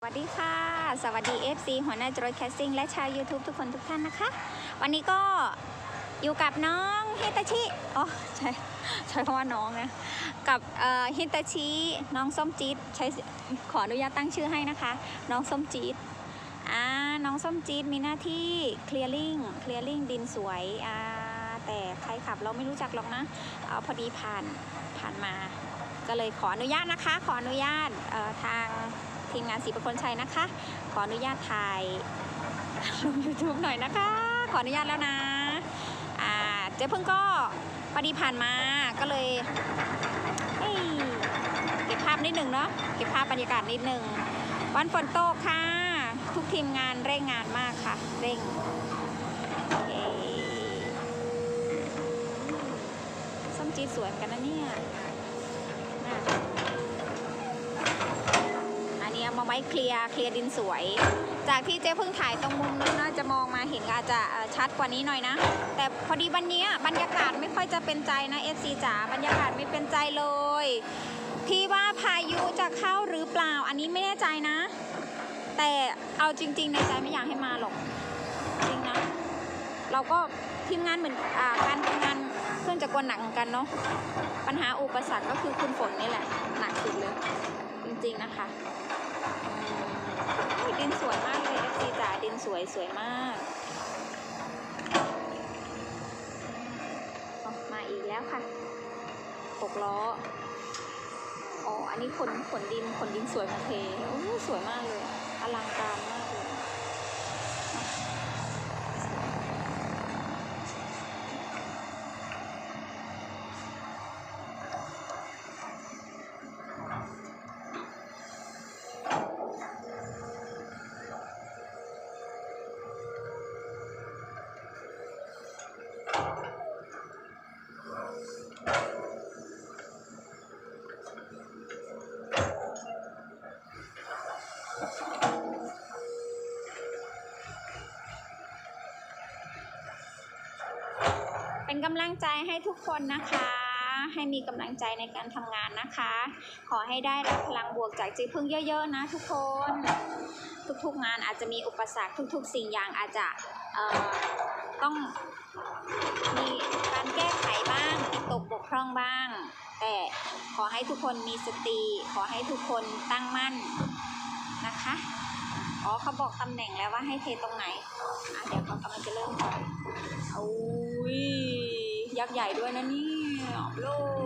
สวัสดีค่ะ สวัสดี FC หัวหน้าจรวดแคสติ้งและชาว YouTube ทุกคนทุกท่านนะคะ วันนี้ก็อยู่กับน้องฮิตาชิอ๋อใช่ใช้คำว่าน้องนะ กับเฮิตาชิน้องส้มจี๊ดใช้ขออนุญาตตั้งชื่อให้นะคะ น้องส้มจี๊ดอ่าน้องส้มจี๊ดมีหน้าที่ clearing clearing ดินสวยอ่าแต่ใครขับเราไม่รู้จักหรอกนะเอาพอดีผ่านผ่านมา ก็เลยขออนุญาตนะคะ ขออนุญาตทาง ทีมงานสีประคนชัยนะคะ ขออนุญาตถ่ายลง YouTube หน่อยนะคะ ขออนุญาตแล้วนะอ่าเจ๊เพิ่งก็พอดีผ่านมาก็เลยเฮ้ยเก็บภาพนิดหนึ่งเนาะเก็บภาพบรรยากาศนิดหนึ่งวันฝนตกค่ะ ทุกทีมงานเร่งงานมากค่ะ เร่งส้มจีสวยเหมือนกันนะเนี่ย มาไว้เคลียร์เคลียร์ดินสวย จากที่เจ๊เพิ่งถ่ายตรงมุมนู้นนะจะมองมาเห็นอาจจะชัดกว่านี้หน่อยนะ แต่พอดีวันนี้บรรยากาศไม่ค่อยจะเป็นใจนะเอฟซีจ๋าบรรยากาศไม่เป็นใจเลยที่ว่าพายุจะเข้าหรือเปล่าอันนี้ไม่แน่ใจนะ แต่เอาจริง ๆ ในใจไม่อยากให้มาหรอกจริงนะเราก็ทีมงานเหมือนอการทำงานเครื่องจักรกลหนักเหมือนกันเนาะปัญหาอุปสรรคก็คือคุณฝนนี่แหละ หนักสุดเลย จริง ๆ นะคะ ดินสวยมากเลยเอฟซีจ๋าดินสวยสวยมากมาอีกแล้วค่ะหกล้ออ๋ออันนี้ขนขนดินขนดินสวยมาเทโอ้สวยมากเลยอลังการมาก กำลังใจให้ทุกคนนะคะ ให้มีกำลังใจในการทำงานนะคะ ขอให้ได้รับพลังบวกจากจีพึ่งเยอะ ๆ นะทุกคน ทุกๆงานอาจจะมีอุปสรรคทุก ๆ สิ่งอย่างอาจจะต้องมีการแก้ไขบ้างติดตกบกพร่องบ้าง แต่ขอให้ทุกคนมีสติ ขอให้ทุกคนตั้งมั่นนะคะอ๋อเขาบอกตำแหน่งแล้วว่าให้เทตรงไหนอะเดี๋ยวเขากำลังจะเริ่มก่อนอุ้ ยักษ์ใหญ่ด้วยนะเนี่ยโลก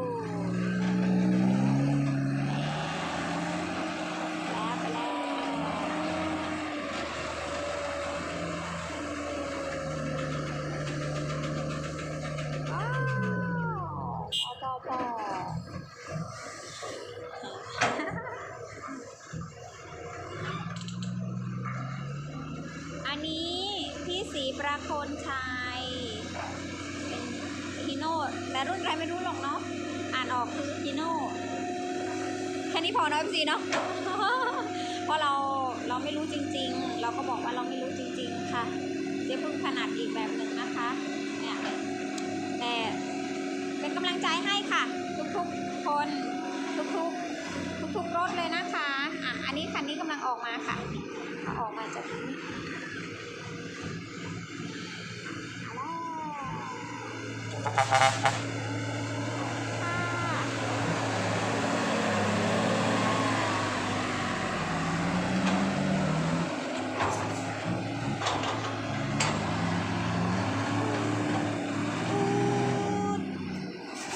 รุ่นใครไม่รู้หรอกเนาะ อ่านออกคือฮีโน่ แค่นี้พอเนอะพี่สีเนาะ เพราะเราเราไม่รู้จริง ๆ เราก็บอกว่าเราไม่รู้จริง ๆ ค่ะ เจ๊เพิ่งถนัดอีกแบบหนึ่งนะคะ เนี่ย แต่เป็นกำลังใจให้ค่ะ ทุกๆ คน ทุกๆ ทุกๆ รถเลยนะคะ อะ อันนี้คันนี้กำลังออกมาค่ะ อออกมาจากนี้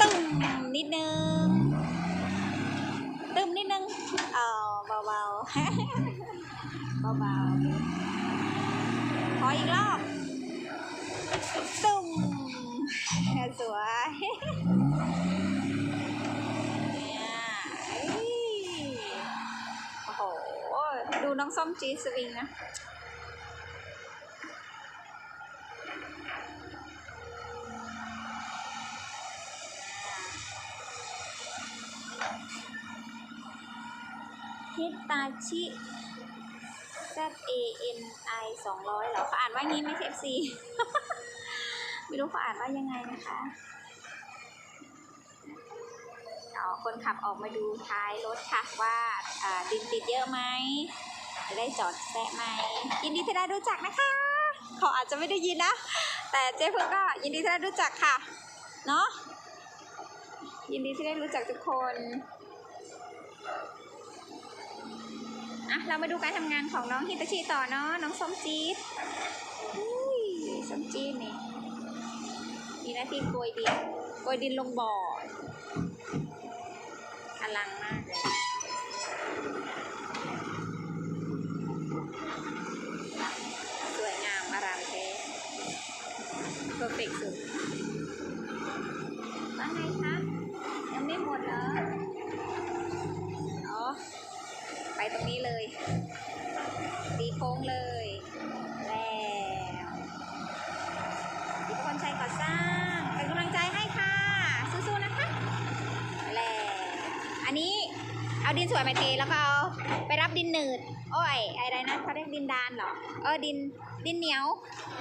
ตึมนิดนึง ตึมนิดนึงเอาเบาๆ เบาๆขออีกรอบตึมสวยเนี่ยโอ้โห ดูน้องส้มจีสวิงนะ ฮิตาชิ Z A N I สองร้อยเหรอเขาอ่านว่างี้ไหมเทฟซีไม่รู้เขาอ่านว่ายังไงนะคะเอาคนขับออกมาดูท้ายรถค่ะว่าดินติดเยอะไหมเอได้จอดแซะไหมยินดีที่ได้รู้จักนะคะเขาอาจจะไม่ได้ยินนะ แต่เจ๊เพิ่งก็ยินดีที่ได้รู้จักค่ะ เนาะยินดีที่ได้รู้จักทุกคน อะเรามาดูการทำงานของน้องฮิตาชิต่อเนาะน้องส้มจี๊ดส้มจี๊ดนี่มีหน้าที่โกยดินโกยดินลงบ่อ เอาดินสวยมาเทแล้วก็เอาไปรับดินหนืดโอ้ยอะไรนะเขาเรียกดินดานเหรอเออดินดินเหนียว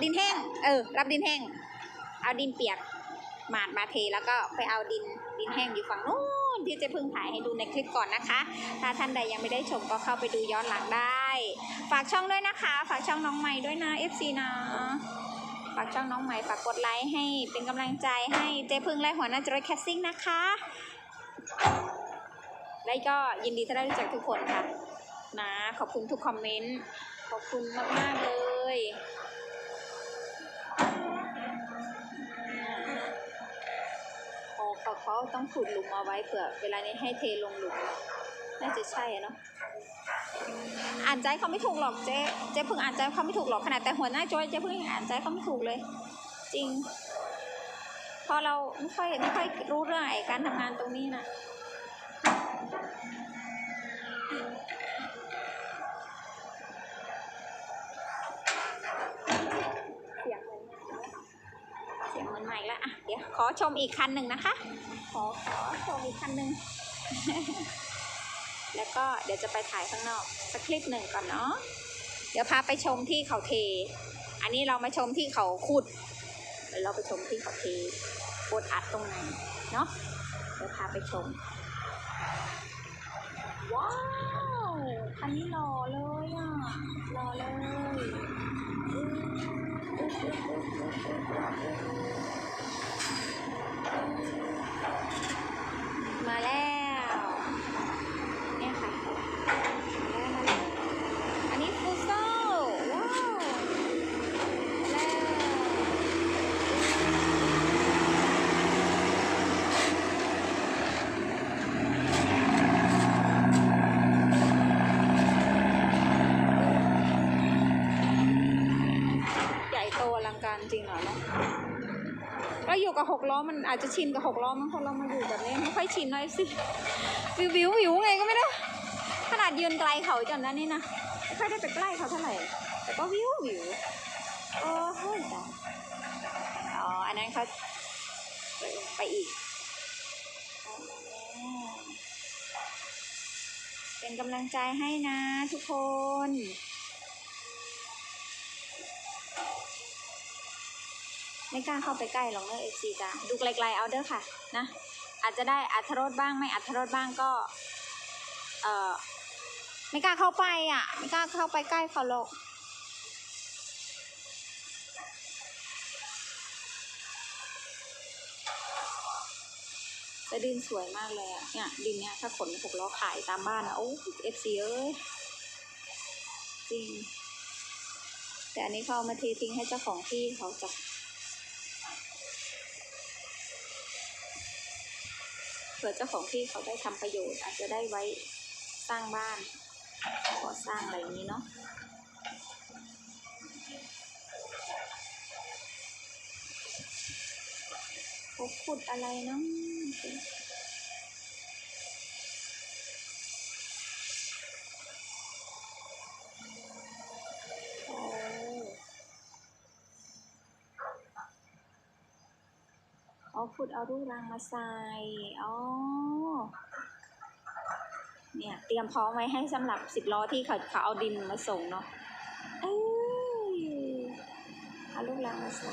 ดินแห้ง เออ รับดินแห้ง เอาดินเปียกหมาดมาเทแล้วก็ไปเอาดินดินแห้งอยู่ฝั่งนู้นที่เจะพึ่งถ่ายให้ดูในคลิปก่อนนะคะ ถ้าท่านใดยังไม่ได้ชมก็เข้าไปดูย้อนหลังได้ ฝากช่องด้วยนะคะ ฝากช่องน้องใหม่ด้วยนะ FC นะฝากช่องน้องใหม่ฝากกดไลค์ให้เป็นกำลังใจให้เจ๊พึ่งและหัวหน้าจอยแคสซิ่งนะคะ และก็ยินดีที่ได้รู้จักทุกคนค่ะ นะ ขอบคุณทุกคอมเมนต์ ขอบคุณมาก ๆ เลยโอ้เขาเขาต้องขุดหลุมเอาไว้เผื่อ เวลานี้ให้เทลงหลุม น่าจะใช่เนาะอ่านใจเขาไม่ถูกหรอกเจ๊เจ๊เพิ่งอ่านใจเขาไม่ถูกหรอกขนาดแต่หัวหน้าจอยเจ๊เพิ่งอ่านใจเขาไม่ถูกเลย จริง พอเราไม่ค่อยไม่ค่อยรู้เรื่องไอ้การทำงานตรงนี้นะ เสียงเหมือนใหม่แล้วอะเดี๋ยวขอชมอีกคันหนึ่งนะคะ ขอขอชมอีกคันหนึ่งแล้วก็เดี๋ยวจะไปถ่ายข้างนอกสักคลิปหนึ่งก่อนเนาะเดี๋ยวพาไปชมที่เขาเท อันนี้เรามาชมที่เขาขุดเดี๋ยวเราไปชมที่เขาเทโคตรอัดตรงไหนเนาะเดี๋ยวพาไปชม ว้าวคันนี้หล่อเลยอะหล่อเลยมาแล้ว เนี่ยค่ะ มาแล้วมาแล้วอันนี้ฟูโซ่ว้าวมาแล้ว ใหญ่โตอลัง การจริงเหรอเนาะเราอยู่กับหกล้อมันอาจจะชินกับหกล้อมั้งเพราะเรามาอยู่แบบนี้ไม่ค่อยชินเลยสิวิววิววิวไงก็ไม่รู้ขนาดยืนไกลเขาจนนั้นนี่นะไม่ค่อยได้ไปใกล้เขาเท่าไหร่แต่ก็วิววิวโอ้โหตายอ๋ออันนั้นเขาไปไปอีก เป็นกำลังใจให้นะทุกคน ไม่กล้าเข้าไปใกล้หรอกเนอะเอฟซีจ้ะดูไกลๆเอาเด้อค่ะนะอาจจะได้อัธรสบ้างไม่อัธรสบ้างก็ เออไม่กล้าเข้าไปอะ ไม่กล้าเข้าไปใกล้เขาหรอกแต่ดินสวยมากเลยอะเนี่ยดินเนี้ยถ้าขนหกล้อขายตามบ้านอะโอ้เอฟซีเอ้ยจริง แต่อันนี้เขาเอามาเททิ้งให้เจ้าของที่เขาจะ ผื่อเจ้าของที่เขาได้ทำประโยชน์ อาจจะได้ไว้สร้างบ้านก่อสร้างอะไรนี้เนาะเขาขุดอะไรเนาะ เอาขุดเอารูรังมาใส่ อ๋อ เนี่ยเตรียมพร้อมไว้ให้สำหรับสิบล้อที่เขาเขาเอาดินมาส่งเนาะ เอ้ยเอาลูกรังมาใส่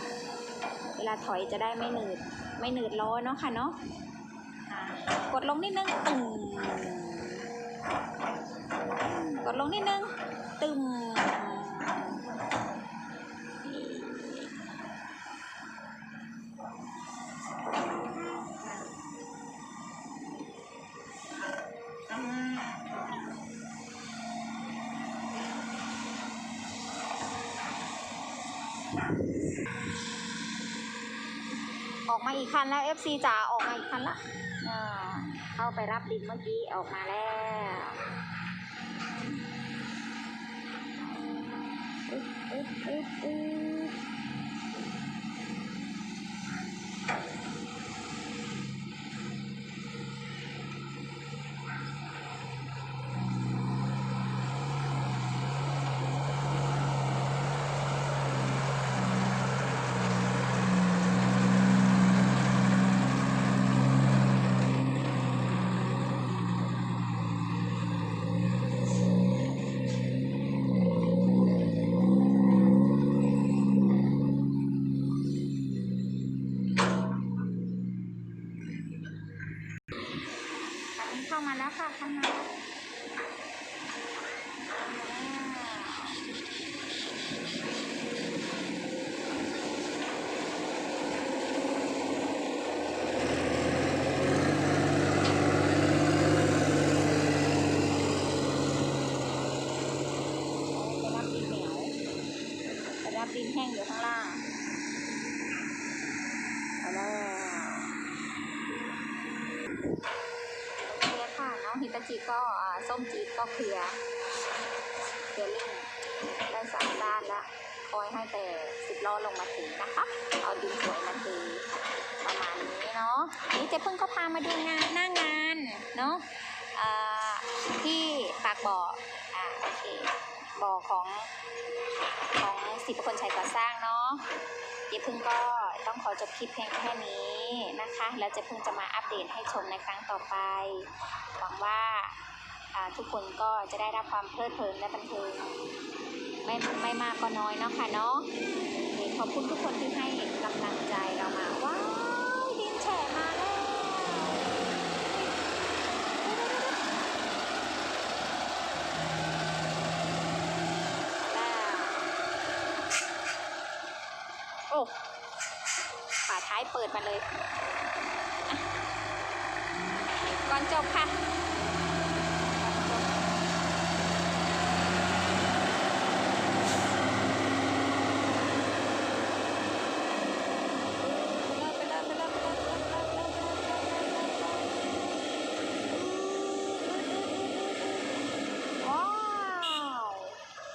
เวลาถอยจะได้ไม่หนืด ไม่หนืดล้อเนาะค่ะเนาะกดลงนิดนึงตุ่มกดลงนิดนึงตึม มาอีกคันแล้ว FC จ๋าออกมาอีกคันละเข้าไปรับดินเมื่อกี้ออกมาแล้วอ๊อึ๊บอึ๊บอึ๊บ มาแล้วค่ะคันนั้นไปรับดินเหนียวไปรับดินแห้งอยู่ข้างล่างไปแล้ว โอเคค่ะน้องฮิตา จิก็ส้มจี๊ดก็เคลียเคลียร์ลิงได้สามด้านละคอยให้แต่สิบล้อลงมาถึงนะคะ เอาดินสวยมาเทประมาณนี้เนาะนี่เจ๊พึ่งก็พามาดูงานหน้างานเนาะที่ปากบ่ออ่าโอเคบ่อของของสิบคนชัยก่อสร้างเนาะเจ๊พึ่งก็ต้องขอจบคลิปเพียงแค่นี้ นะคะ แล้วเจ๊พึ่งจะมาอัปเดตให้ชมในครั้งต่อไป หวังว่าทุกคนก็จะได้รับความเพลิดเพลินและบันเทิงไม่ไม่มากก็น้อยเนาะค่ะเนาะขอบคุณทุกคนที่ให้กำลังใจเรามาว้าวดินแฉะมาแล้วโอ้ ท้ายเปิดมาเลยอะก่อนจบค่ะก่อนจบ ว้าว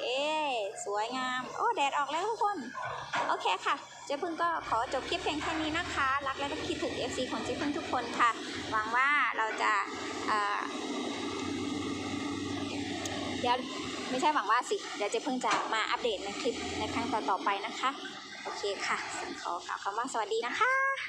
เอ๊สวยงาม โอ้แดดออกแล้วทุกคน โอเคค่ะ เจ๊พึ่งก็ขอจบคลิปเพียงแค่นี้นะคะ รักและคิดถึง FC ของเจ๊พึ่งทุกคนค่ะ หวังว่าเราจะเเดี๋ยวไม่ใช่หวังว่าสิ เดี๋ยวเจ๊พึ่งจะมาอัปเดตในคลิปในครั้งต่อๆไปนะคะ โอเคค่ะขอกล่าวคำว่าสวัสดีนะคะ